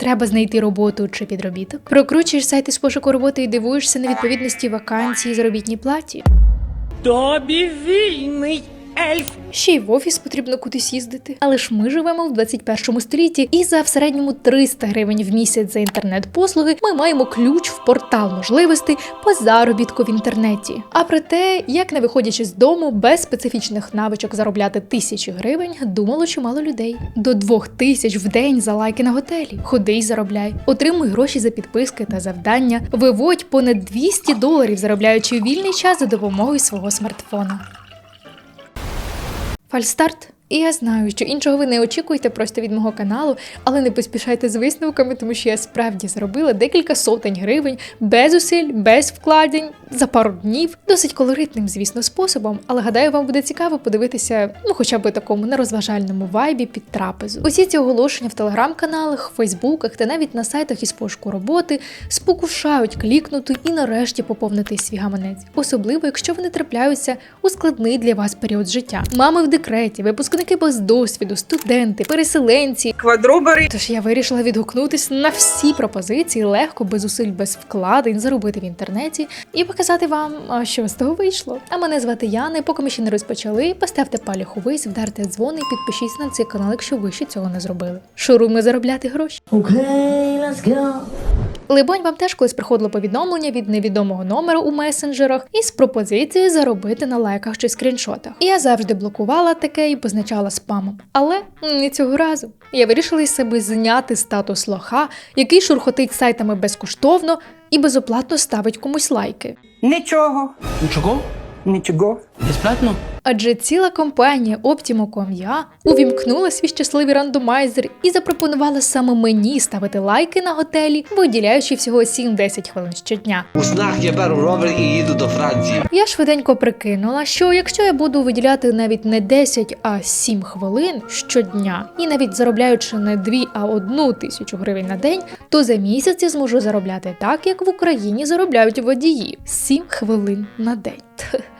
Треба знайти роботу чи підробіток. Прокручуєш сайти з пошуку роботи і дивуєшся на відповідності вакансії заробітній платі. Тобі вільний ельф. Ще й в офіс потрібно кудись їздити. Але ж ми живемо в 21 столітті, і за в середньому 300 гривень в місяць за інтернет-послуги ми маємо ключ в портал можливостей по заробітку в інтернеті. А про те, як не виходячи з дому без специфічних навичок заробляти тисячі гривень, думало чимало людей. До двох тисяч в день за лайки на готелі. Ходи й заробляй, отримуй гроші за підписки та завдання, виводь понад 200 доларів, заробляючи вільний час за допомогою свого смартфона. Фальстарт. І я знаю, що іншого ви не очікуєте просто від мого каналу, але не поспішайте з висновками, тому що я справді заробила декілька сотень гривень без зусиль, без вкладень за пару днів, досить колоритним, звісно, способом. Але гадаю, вам буде цікаво подивитися, ну хоча б такому на розважальному вайбі під трапезу. Усі ці оголошення в телеграм-каналах, фейсбуках та навіть на сайтах із пошуку роботи спокушають клікнути і нарешті поповнити свій гаманець, особливо якщо вони трапляються у складний для вас період життя. Мами в декреті, випускники без досвіду, студенти, переселенці. Квадробери. Тож я вирішила відгукнутися на всі пропозиції, легко, без зусиль, без вкладень, заробити в інтернеті і показати вам, що з того вийшло. А мене звати Яна. Поки ми ще не розпочали, поставте паліх увесь, вдарте дзвони і підпишіться на цей канал, якщо ви ще цього не зробили. Шуруємо заробляти гроші. Okay, let's go. Либонь, вам теж колись приходило повідомлення від невідомого номеру у месенджерах із пропозицією заробити на лайках чи скріншотах. Я завжди блокувала таке і позначала спамом. Але не цього разу. Я вирішила із себе зняти статус лоха, який шурхотить сайтами безкоштовно і безоплатно ставить комусь лайки. Нічого. Нічого? Нічого. Безплатно? Адже ціла компанія Optimo.com.ua увімкнула свій щасливий рандомайзер і запропонувала саме мені ставити лайки на готелі, виділяючи всього 7-10 хвилин щодня. У снах я беру ровер і їду до Франції. Я швиденько прикинула, що якщо я буду виділяти навіть не 10, а 7 хвилин щодня, і навіть заробляючи не 2, а 1 тисячу гривень на день, то за місяць я зможу заробляти так, як в Україні заробляють водії 7 хвилин на день.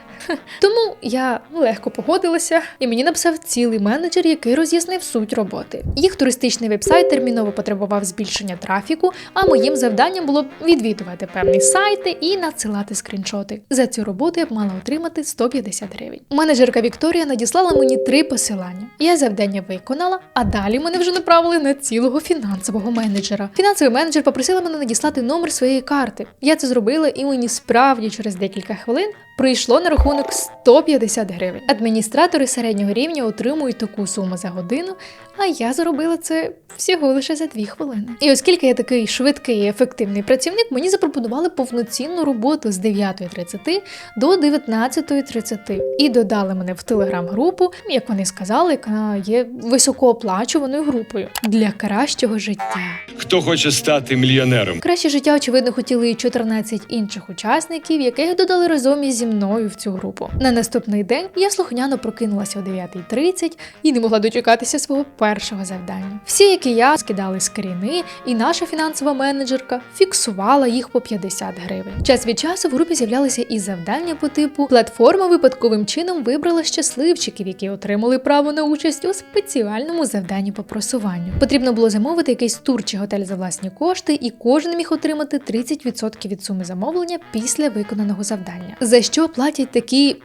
Тому я легко погодилася, і мені написав цілий менеджер, який роз'яснив суть роботи. Їх туристичний вебсайт терміново потребував збільшення трафіку, а моїм завданням було відвідувати певні сайти і надсилати скріншоти. За цю роботу я б мала отримати 150 гривень. Менеджерка Вікторія надіслала мені три посилання. Я завдання виконала, а далі мене вже направили на цілого фінансового менеджера. Фінансовий менеджер попросила мене надіслати номер своєї карти. Я це зробила, і мені справді через декілька хвилин прийшло на рахунок 150 гривень. Адміністратори середнього рівня отримують таку суму за годину, а я зробила це всього лише за 2 хвилини. І оскільки я такий швидкий і ефективний працівник, мені запропонували повноцінну роботу з 9.30 до 19.30 і додали мене в телеграм-групу, як вони сказали, яка є високооплачуваною групою для кращого життя. Хто хоче стати мільйонером? Краще життя, очевидно, хотіли і 14 інших учасників, яких додали разом із зі мною в цю групу. На наступний день я слухняно прокинулася о 9.30 і не могла дочекатися свого першого завдання. Всі, як і я, скидали скріни, і наша фінансова менеджерка фіксувала їх по 50 гривень. Час від часу в групі з'являлися і завдання по типу платформа випадковим чином вибрала щасливчиків, які отримали право на участь у спеціальному завданні по просуванню. Потрібно було замовити якийсь тур чи готель за власні кошти, і кожен міг отримати 30% від суми замовлення після виконаного завдання. За що платять такі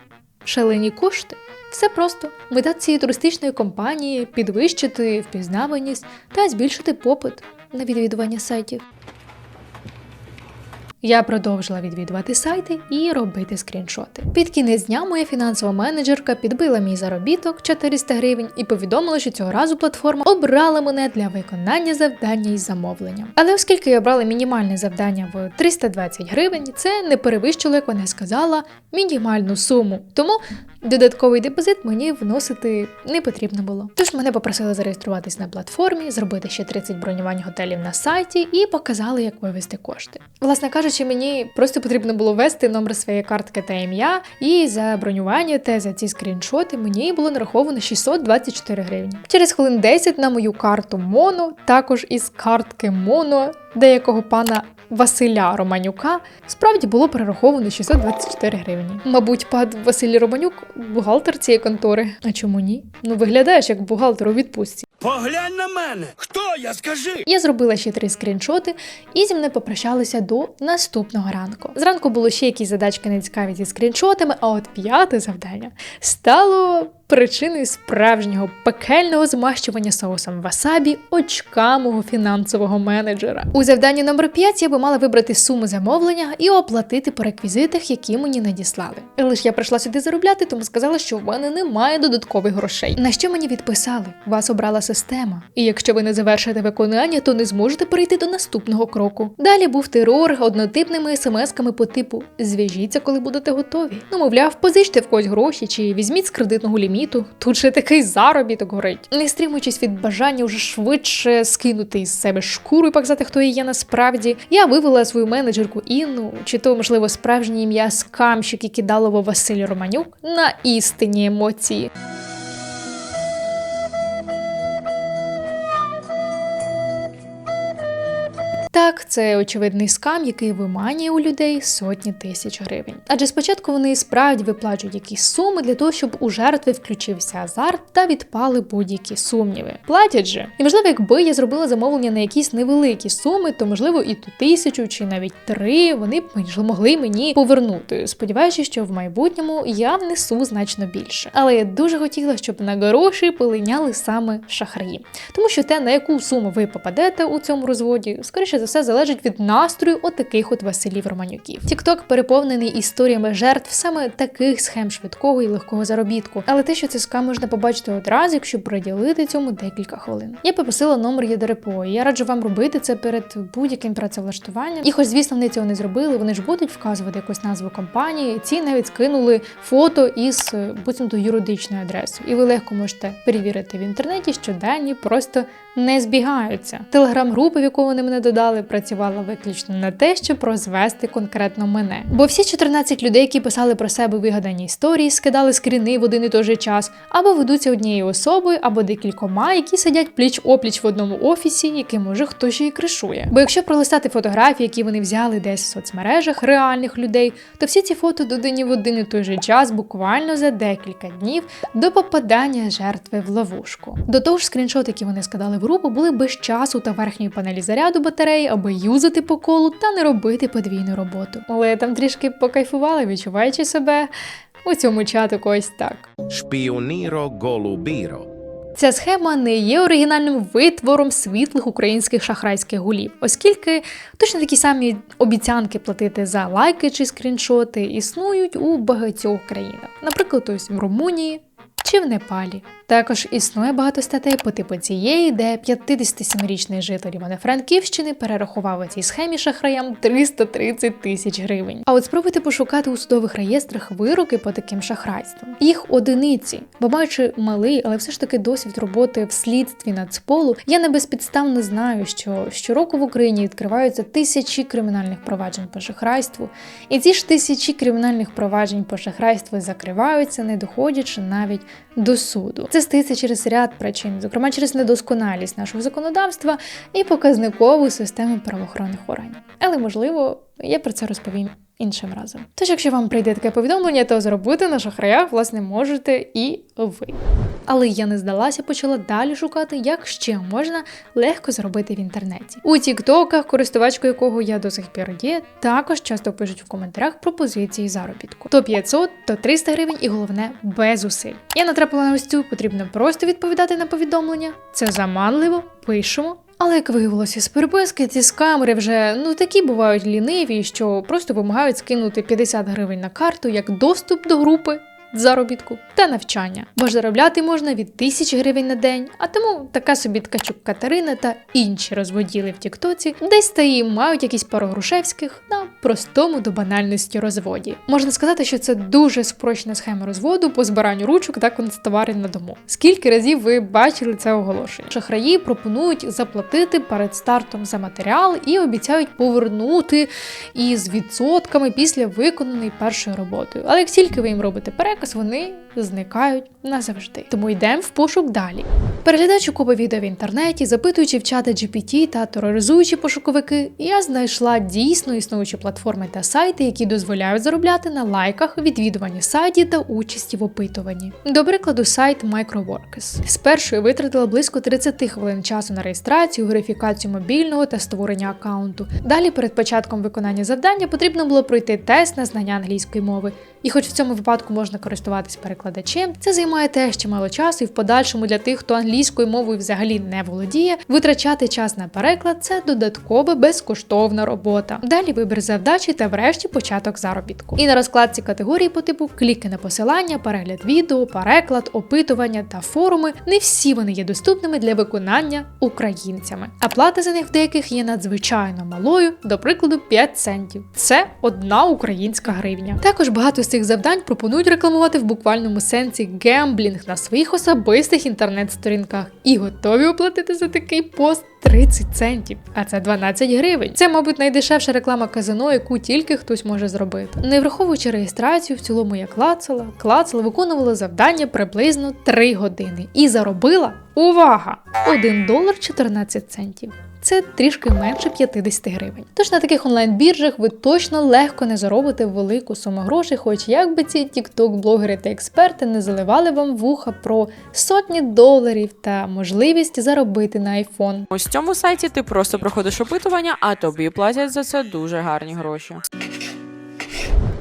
шалені кошти? Все просто мета цієї туристичної компанії підвищити впізнаваність та збільшити попит на відвідування сайтів. Я продовжила відвідувати сайти і робити скріншоти. Під кінець дня моя фінансова менеджерка підбила мій заробіток 400 гривень і повідомила, що цього разу платформа обрала мене для виконання завдання із замовленням. Але оскільки я обрала мінімальне завдання в 320 гривень, це не перевищило, як вона сказала, мінімальну суму. Тому додатковий депозит мені вносити не потрібно було. Тож мене попросили зареєструватись на платформі, зробити ще 30 бронювань готелів на сайті і показали, як вивести кошти. Власне кажучи, мені просто потрібно було ввести номер своєї картки та ім'я, і за бронювання та за ці скріншоти мені було нараховано 624 гривні. Через хвилин 10 на мою карту Моно, також із картки Моно деякого пана Василя Романюка справді було перераховано 624 гривні. Мабуть, пан Василь Романюк бухгалтер цієї контори. А чому ні? Ну виглядаєш як бухгалтер у відпустці. Поглянь на мене! Хто я, скажи? Я зробила ще три скріншоти і зі мною попрощалися до наступного ранку. Зранку було ще якісь задачки нецікаві зі скріншотами, а от п'яте завдання стало причиною справжнього пекельного змащування соусом васабі очка мого фінансового менеджера. У завданні номер 5 я би мала вибрати суму замовлення і оплатити по реквізитах, які мені надіслали. Ж я прийшла сюди заробляти, тому сказала, що в мене немає додаткових грошей. На що мені відписали? Вас обрала система. І якщо ви не завершите виконання, то не зможете перейти до наступного кроку. Далі був терор однотипними смс-ками по типу Зв'яжіться, коли будете готові. Ну, мовляв, позичте в когось гроші чи візьміть з кредитного ліміту. Тут же такий заробіток горить. Не стримуючись від бажання вже швидше скинути із себе шкуру і показати, хто я є насправді. Я вивела свою менеджерку Інну, чи то, можливо, справжнє ім'я скамщик і кидалово Василь Романюк на істинні емоції. Так, це очевидний скам, який виманює у людей сотні тисяч гривень. Адже спочатку вони справді виплачують якісь суми для того, щоб у жертви включився азарт та відпали будь-які сумніви. Платять же. І можливо, якби я зробила замовлення на якісь невеликі суми, то можливо і ту тисячу чи навіть три вони б могли мені повернути, сподіваючись, що в майбутньому я внесу значно більше. Але я дуже хотіла, щоб на гроші полиняли саме шахраї, тому що те, на яку суму ви попадете у цьому розводі, скоріше за все залежить від настрою отаких от Василів Романюків. Тікток переповнений історіями жертв саме таких схем швидкого і легкого заробітку. Але те, що це скам можна побачити одразу, якщо приділити цьому декілька хвилин. Я попросила номер ЄДРПО, і я раджу вам робити це перед будь-яким працевлаштуванням. І хоч, звісно, вони цього не зробили, вони ж будуть вказувати якусь назву компанії. Ці навіть скинули фото із е, буцімто юридичною адресою. І ви легко можете перевірити в інтернеті, що дані просто не збігаються. Телеграм-група, в яку вони мене додали, працювала виключно на те, щоб розвести конкретно мене. Бо всі 14 людей, які писали про себе вигадані історії, скидали скріни в один і той же час, або ведуться однією особою, або декількома, які сидять пліч опліч в одному офісі, який може хтось ще й кришує. Бо якщо пролистати фотографії, які вони взяли десь в соцмережах реальних людей, то всі ці фото додані в один і той же час, буквально за декілька днів до попадання жертви в ловушку. До того ж, скріншоти, які вони скидали в групу, були без часу та верхньої панелі заряду батареї, аби юзати по колу та не робити подвійну роботу. Але там трішки покайфувала, відчуваючи себе у цьому чатику ось так. Шпіоніро голубіро. Ця схема не є оригінальним витвором світлих українських шахрайських гулів, оскільки точно такі самі обіцянки платити за лайки чи скріншоти існують у багатьох країнах, наприклад, ось в Румунії чи в Непалі. Також існує багато статей по типу цієї, де 57-річний житель Івано-Франківщини перерахував у цій схемі шахраям 330 тисяч гривень. А от спробуйте пошукати у судових реєстрах вироки по таким шахрайствам. Їх одиниці, бо маючи малий, але все ж таки досвід роботи в слідстві Нацполу, я не безпідставно знаю, що щороку в Україні відкриваються тисячі кримінальних проваджень по шахрайству, і ці ж тисячі кримінальних проваджень по шахрайству закриваються, не доходячи навіть до суду. Це стається через ряд причин, зокрема через недосконалість нашого законодавства і показникову систему правоохоронних органів. Але можливо, я про це розповім. Іншим разом. Тож, якщо вам прийде таке повідомлення, то зробити на шахраях, власне, можете і ви. Але я не здалася, почала далі шукати, як ще можна легко зробити в інтернеті. У тіктоках, користувачкою якого я до сих пір є, також часто пишуть в коментарях пропозиції заробітку. То 500, то 300 гривень, і головне без зусиль. Я натрапила на ось цю, потрібно просто відповідати на повідомлення. Це заманливо, пишемо. Але як виявилося з переписки, ці скамери вже ну такі бувають ліниві, що просто вимагають скинути 50 гривень на карту як доступ до групи заробітку та навчання. Бо ж заробляти можна від 1000 гривень на день, а тому така собі ткачук Катерина та інші розводіли в Тіктоці десь та і мають якісь пару грушевських на простому до банальності розводі. Можна сказати, що це дуже спрощена схема розводу по збиранню ручок та констоварів на дому. Скільки разів ви бачили це оголошення? Шахраї пропонують заплатити перед стартом за матеріал і обіцяють повернути із відсотками після виконаної першої роботи. Але як тільки ви їм робите переказ, вони зникають назавжди. Тому йдемо в пошук далі. Переглядаючи купи відео в інтернеті, запитуючи в чати GPT та тероризуючи пошуковики, я знайшла дійсно існуючі платформи та сайти, які дозволяють заробляти на лайках, відвідуванні сайтів та участі в опитуванні. До прикладу, сайт Microworkers. Спершу я витратила близько 30 хвилин часу на реєстрацію, верифікацію мобільного та створення аккаунту. Далі, перед початком виконання завдання, потрібно було пройти тест на знання англійської мови. І хоч в цьому випадку можна користуватись перекладачем, це займає теж чимало часу, і в подальшому для тих, хто англійською мовою взагалі не володіє, витрачати час на переклад це додаткова безкоштовна робота. Далі вибір завдачі та врешті початок заробітку. І на розкладці категорії по типу кліки на посилання, перегляд відео, переклад, опитування та форуми. Не всі вони є доступними для виконання українцями. А плата за них в деяких є надзвичайно малою, до прикладу, 5 центів. Це одна українська гривня. Також багато з цих завдань пропонують рекламувати в буквальному сенсі гемблінг на своїх особистих інтернет-сторінках і готові оплатити за такий пост 30 центів, а це 12 гривень. Це, мабуть, найдешевша реклама казино, яку тільки хтось може зробити. Не враховуючи реєстрацію, в цілому я клацала, клацала, виконувала завдання приблизно 3 години і заробила увага! 1 долар 14 центів. Це трішки менше 50 гривень. Тож на таких онлайн-біржах ви точно легко не заробите велику суму грошей, хоч як би ці тікток-блогери та експерти не заливали вам вуха про сотні доларів та можливість заробити на айфон. Ось цьому сайті ти просто проходиш опитування, а тобі платять за це дуже гарні гроші.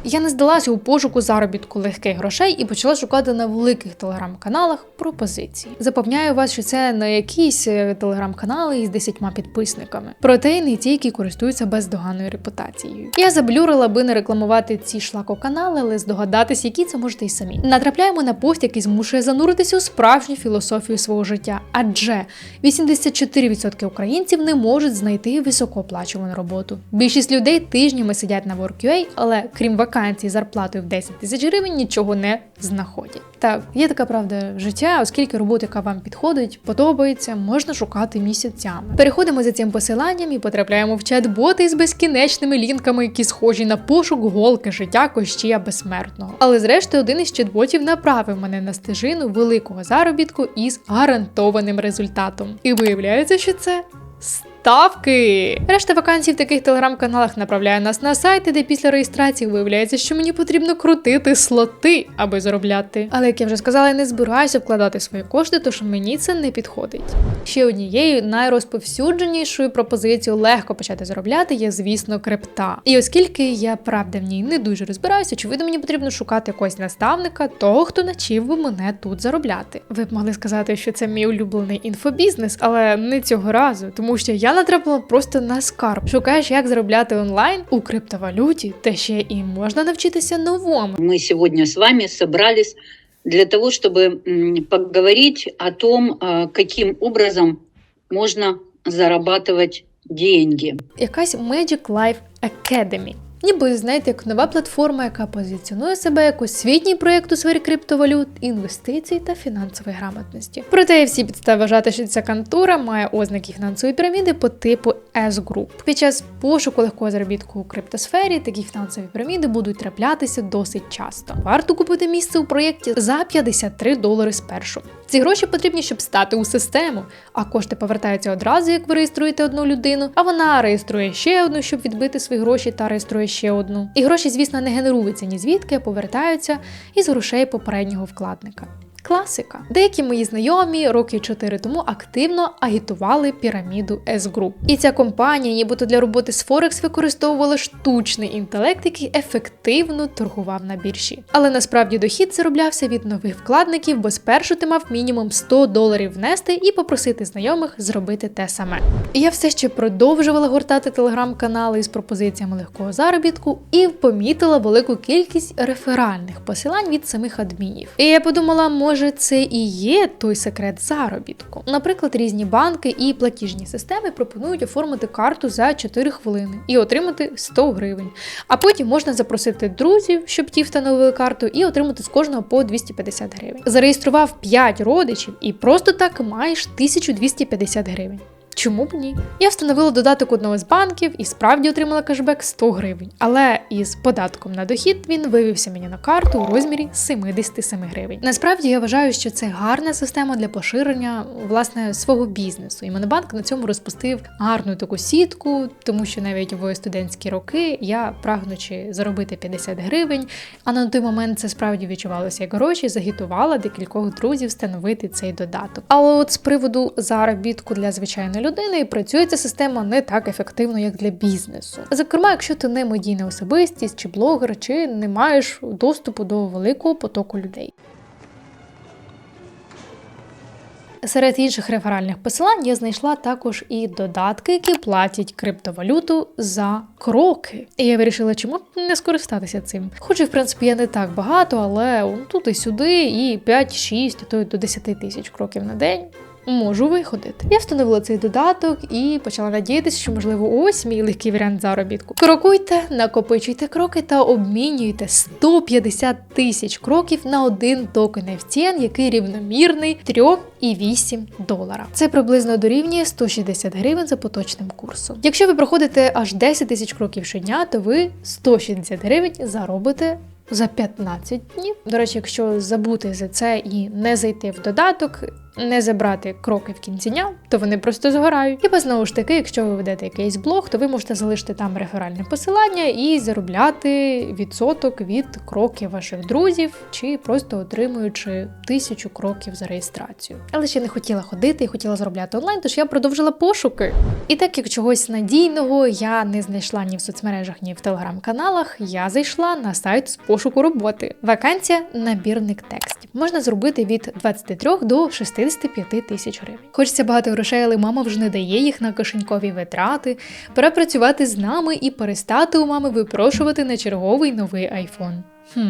Я не здалася у пошуку заробітку легких грошей і почала шукати на великих телеграм-каналах пропозиції. Запевняю вас, що це не якісь е, телеграм-канали із десятьма підписниками. Проте й не ті, які користуються бездоганною репутацією. Я заблюрила, аби не рекламувати ці шлакоканали, але здогадатись, які це можете й самі. Натрапляємо на пост, який змушує зануритися у справжню філософію свого життя, адже 84% українців не можуть знайти високооплачувану роботу. Більшість людей тижнями сидять на WorkUA, але крім вакансій з зарплатою в 10 тисяч гривень нічого не знаходять. Так, є така правда життя, оскільки робота, яка вам підходить, подобається, можна шукати місяцями. Переходимо за цим посиланням і потрапляємо в чат-боти із безкінечними лінками, які схожі на пошук голки життя Кощія безсмертного. Але зрештою один із чат-ботів направив мене на стежину великого заробітку із гарантованим результатом. І виявляється, що це ставки. Решта вакансій в таких телеграм-каналах направляє нас на сайти, де після реєстрації виявляється, що мені потрібно крутити слоти, аби заробляти. Але як я вже сказала, я не збираюся вкладати свої кошти, тож мені це не підходить. Ще однією найрозповсюдженішою пропозицією легко почати заробляти є, звісно, крипта. І оскільки я правда в ній не дуже розбираюся, очевидно, мені потрібно шукати якогось наставника, того, хто навчив би мене тут заробляти. Ви б могли сказати, що це мій улюблений інфобізнес, але не цього разу, тому що я натрапила просто на скарб. Шукаєш, як заробляти онлайн у криптовалюті, та ще і можна навчитися новому. Мы сегодня с вами собрались для того, чтобы м, поговорить о том, а, каким образом можно зарабатывать деньги. якась Magic Life Academy. Ніби знаєте, як нова платформа, яка позиціонує себе як освітній проєкт у сфері криптовалют, інвестицій та фінансової грамотності. Проте всі підстави вважати, що ця контора має ознаки фінансової піраміди по типу S-Group. Під час пошуку легкого заробітку у криптосфері такі фінансові піраміди будуть траплятися досить часто. Варто купити місце у проєкті за 53 долари спершу. Ці гроші потрібні, щоб стати у систему, а кошти повертаються одразу, як ви реєструєте одну людину, а вона реєструє ще одну, щоб відбити свої гроші, та реєструє ще одну. І гроші, звісно, не генеруються ні звідки, повертаються із грошей попереднього вкладника. Класика. Деякі мої знайомі роки 4 тому активно агітували піраміду S-Group. І ця компанія, нібито для роботи з Форекс, використовувала штучний інтелект, який ефективно торгував на біржі. Але насправді дохід зароблявся від нових вкладників, бо спершу ти мав мінімум 100 доларів внести і попросити знайомих зробити те саме. Я все ще продовжувала гортати телеграм-канали із пропозиціями легкого заробітку і помітила велику кількість реферальних посилань від самих адмінів. І я подумала, може це і є той секрет заробітку. Наприклад, різні банки і платіжні системи пропонують оформити карту за 4 хвилини і отримати 100 гривень. А потім можна запросити друзів, щоб ті встановили карту, і отримати з кожного по 250 гривень. Зареєстрував 5 родичів і просто так маєш 1250 гривень. Чому б ні? Я встановила додаток одного з банків і справді отримала кешбек 100 гривень. Але із податком на дохід він вивівся мені на карту у розмірі 77 гривень. Насправді я вважаю, що це гарна система для поширення власне свого бізнесу. І Монобанк на цьому розпустив гарну таку сітку, тому що навіть в студентські роки я, прагнучи заробити 50 гривень, а на той момент це справді відчувалося як гроші, загітувала декількох друзів встановити цей додаток. Але от з приводу заробітку для звичайної людини працює ця система не так ефективно, як для бізнесу. Зокрема, якщо ти не медійна особистість чи блогер, чи не маєш доступу до великого потоку людей. Серед інших реферальних посилань я знайшла також і додатки, які платять криптовалюту за кроки. І я вирішила, чому не скористатися цим. Хоч в принципі я не так багато, але тут і сюди, і 5, 6, а то й до 10 тисяч кроків на день. Можу виходити. Я встановила цей додаток і почала надіятися, що можливо ось мій легкий варіант заробітку. Крокуйте, накопичуйте кроки та обмінюйте 150 тисяч кроків на один токен FTN, який рівномірний 3,8 долара. Це приблизно дорівнює 160 гривень за поточним курсом. Якщо ви проходите аж 10 тисяч кроків щодня, то ви 160 гривень заробите за 15 днів. До речі, якщо забути за це і не зайти в додаток, не забрати кроки в кінці дня, то вони просто згорають. Хіба знову ж таки, якщо ви ведете якийсь блог, то ви можете залишити там реферальне посилання і заробляти відсоток від кроків ваших друзів, чи просто отримуючи тисячу кроків за реєстрацію. Але ще не хотіла ходити і хотіла заробляти онлайн, тож я продовжила пошуки. І так як чогось надійного я не знайшла ні в соцмережах, ні в телеграм-каналах, я зайшла на сайт з пошуку роботи. Вакансія набірник текстів. Можна зробити від 23 до 65 тисяч гривень. Хочеться багато грошей, але мама вже не дає їх на кишенькові витрати. Пора працювати з нами і перестати у мами випрошувати на черговий новий айфон. Хм,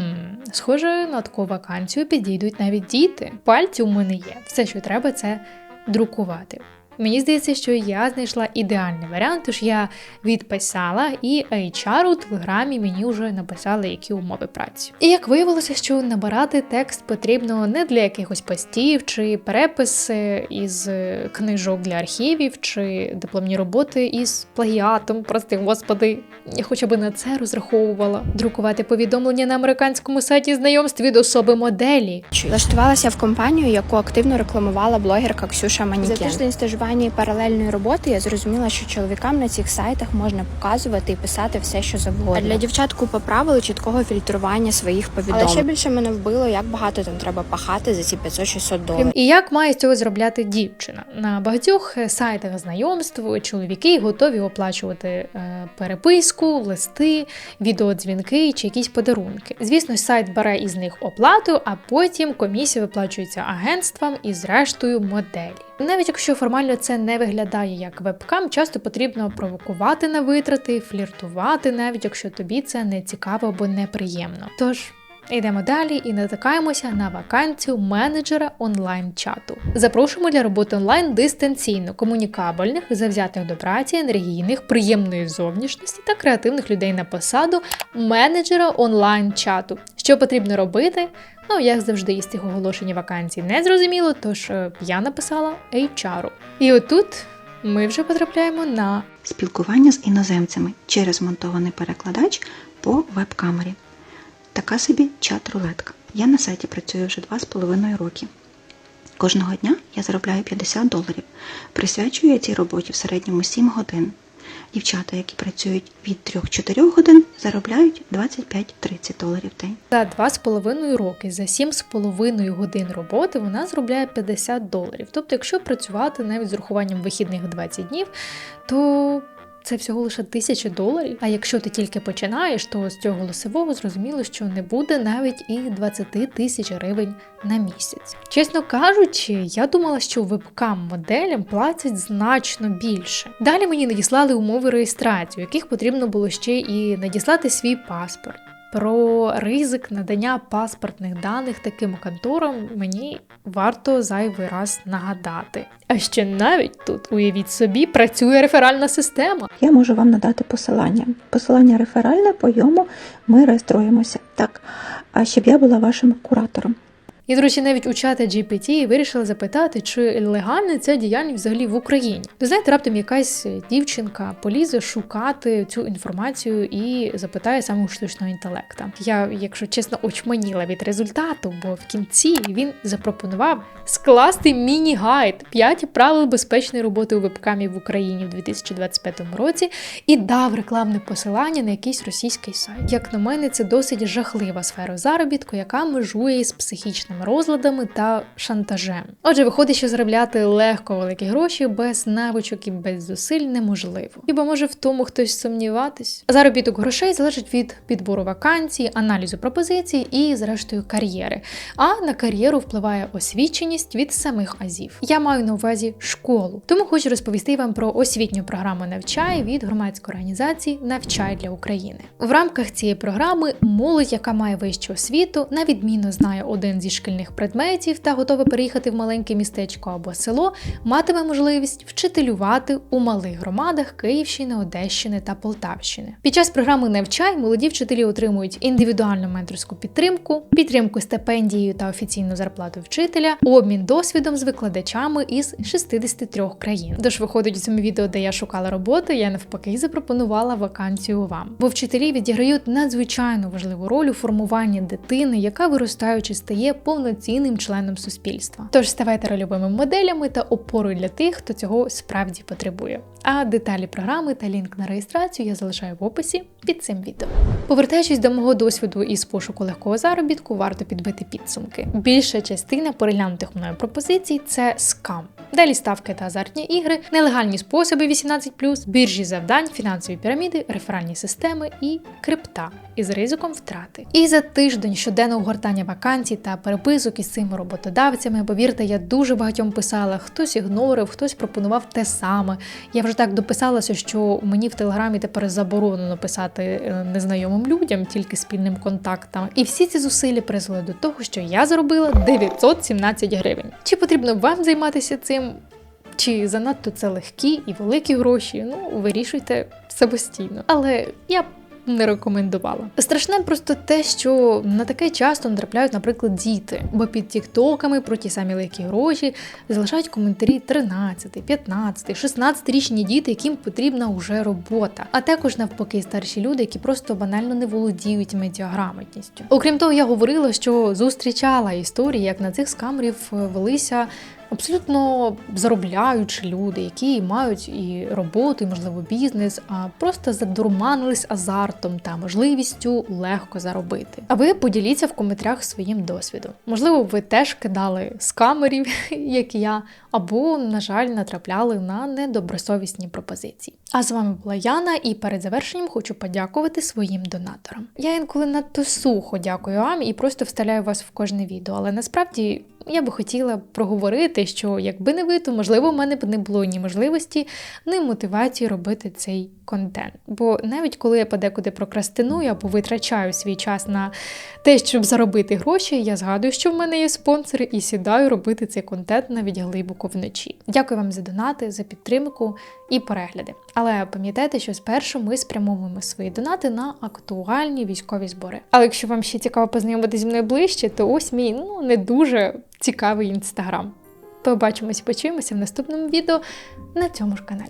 схоже, на таку вакансію підійдуть навіть діти. Пальці у мене є. Все, що треба, це друкувати. Мені здається, що я знайшла ідеальний варіант, тож я відписала, і HR у телеграмі мені вже написали, які умови праці. І як виявилося, що набирати текст потрібно не для якихось постів чи переписи із книжок для архівів, чи дипломні роботи із плагіатом, прости господи. Я хоча б на це розраховувала. Друкувати повідомлення на американському сайті знайомств від особи моделі. Влаштувалася в компанію, яку активно рекламувала блогерка Ксюша За Манікен. тиждень стажування і паралельної роботи я зрозуміла, що чоловікам на цих сайтах можна показувати і писати все, що завгодно. А для дівчат купа правил і чіткого фільтрування своїх повідомлень. Але ще більше мене вбило, як багато там треба пахати за ці 500-600 доларів. І як має з цього заробляти дівчина? На багатьох е, сайтах знайомств чоловіки готові оплачувати е, переписку, листи, відеодзвінки чи якісь подарунки. Звісно, сайт бере із них оплату, а потім комісія виплачується агентствам і зрештою моделі. Навіть якщо формально це не виглядає як вебкам, часто потрібно провокувати на витрати, фліртувати, навіть якщо тобі це не цікаво або неприємно. Тож. Йдемо далі і натикаємося на вакансію менеджера онлайн-чату. Запрошуємо для роботи онлайн дистанційно комунікабельних, завзятих до праці, енергійних, приємної зовнішності та креативних людей на посаду менеджера онлайн-чату. Що потрібно робити? Ну, як завжди, із цих оголошень вакансій не зрозуміло, тож е, я написала HR. І отут ми вже потрапляємо на спілкування з іноземцями через монтований перекладач по веб-камері. Така собі чат-рулетка. Я на сайті працюю вже 2,5 роки. Кожного дня я заробляю 50 доларів. Присвячую я цій роботі в середньому 7 годин. Дівчата, які працюють від 3-4 годин, заробляють 25-30 доларів в день. За два з половиною роки, за сім з половиною годин роботи вона заробляє 50 доларів. Тобто, якщо працювати навіть з урахуванням вихідних 20 днів, то це всього лише тисяча доларів. А якщо ти тільки починаєш, то з цього лосового зрозуміло, що не буде навіть і 20 тисяч гривень на місяць. Чесно кажучи, я думала, що вебкам моделям платять значно більше. Далі мені надіслали умови реєстрації, яких потрібно було ще і надіслати свій паспорт. Про ризик надання паспортних даних таким конторам мені варто зайвий раз нагадати. А ще навіть тут, уявіть собі, працює реферальна система. Я можу вам надати посилання. Посилання реферальне, по йому ми реєструємося. Так, а щоб я була вашим куратором. І, до речі, навіть у чата GPT вирішила запитати, чи легальна ця діяльність взагалі в Україні. Ви знаєте, раптом якась дівчинка полізе шукати цю інформацію і запитає саме штучного інтелекта. Я, якщо чесно, очманіла від результату, бо в кінці він запропонував скласти міні-гайд 5 правил безпечної роботи у вебкамі в Україні в 2025 році і дав рекламне посилання на якийсь російський сайт. Як на мене, це досить жахлива сфера заробітку, яка межує із психічними розладами та шантажем. Отже, виходить, що заробляти легко великі гроші без навичок і без зусиль неможливо. Хіба може в тому хтось сумніватись? Заробіток грошей залежить від підбору вакансій, аналізу пропозицій і, зрештою, кар'єри. А на кар'єру впливає освіченість від самих азів. Я маю на увазі школу. Тому хочу розповісти вам про освітню програму «Навчай» від громадської організації Навчай для України. В рамках цієї програми молодь, яка має вищу освіту, на відміну знає один зі шкільних предметів та готова переїхати в маленьке містечко або село, матиме можливість вчителювати у малих громадах Київщини, Одещини та Полтавщини. Під час програми «Навчай» молоді вчителі отримують індивідуальну менторську підтримку, підтримку стипендією та офіційну зарплату вчителя, обмін досвідом з викладачами із 63 країн. Тож виходить у цьому відео, де я шукала роботи, я навпаки запропонувала вакансію вам. Бо вчителі відіграють надзвичайно важливу роль у формуванні дитини, яка виростаючи стає повноцінним членом суспільства. Тож ставайте рольовими моделями та опорою для тих, хто цього справді потребує. А деталі програми та лінк на реєстрацію я залишаю в описі під цим відео. Повертаючись до мого досвіду із пошуку легкого заробітку, варто підбити підсумки. Більша частина переглянутих мною пропозицій це скам. Далі ставки та азартні ігри, нелегальні способи 18+, біржі завдань, фінансові піраміди, реферальні системи і крипта із ризиком втрати. І за тиждень щоденного гортання вакансій та переписок із цими роботодавцями, повірте, я дуже багатьом писала, хтось ігнорив, хтось пропонував те саме. Я вже так дописалася, що мені в телеграмі тепер заборонено писати е, незнайомим людям, тільки спільним контактам. І всі ці зусилля призвели до того, що я заробила 917 гривень. Чи потрібно вам займатися цим? Чи занадто це легкі і великі гроші? Ну, вирішуйте самостійно. Але я не рекомендувала. Страшне просто те, що на таке часто натрапляють, наприклад, діти, бо під тіктоками про ті самі легкі гроші залишають коментарі 13, 15, 16 річні діти, яким потрібна вже робота, а також навпаки старші люди, які просто банально не володіють медіаграмотністю. Окрім того, я говорила, що зустрічала історії, як на цих скамерів велися абсолютно заробляючі люди, які мають і роботу, і можливо бізнес, а просто задурманились азартом та можливістю легко заробити. А ви поділіться в коментарях своїм досвідом. Можливо, ви теж кидали з камерів, як я, або, на жаль, натрапляли на недобросовісні пропозиції. А з вами була Яна, і перед завершенням хочу подякувати своїм донаторам. Я інколи надто сухо дякую вам і просто вставляю вас в кожне відео, але насправді. Я би хотіла проговорити, що якби не ви, то можливо, в мене б не було ні можливості, ні мотивації робити цей контент. Бо навіть коли я подекуди прокрастиную або витрачаю свій час на те, щоб заробити гроші, я згадую, що в мене є спонсори, і сідаю робити цей контент навіть глибоко вночі. Дякую вам за донати, за підтримку і перегляди. Але пам'ятайте, що спершу ми спрямовуємо свої донати на актуальні військові збори. Але якщо вам ще цікаво познайомитися зі мною ближче, то ось мій ну не дуже цікавий інстаграм. Побачимось і почуємося в наступному відео на цьому ж каналі.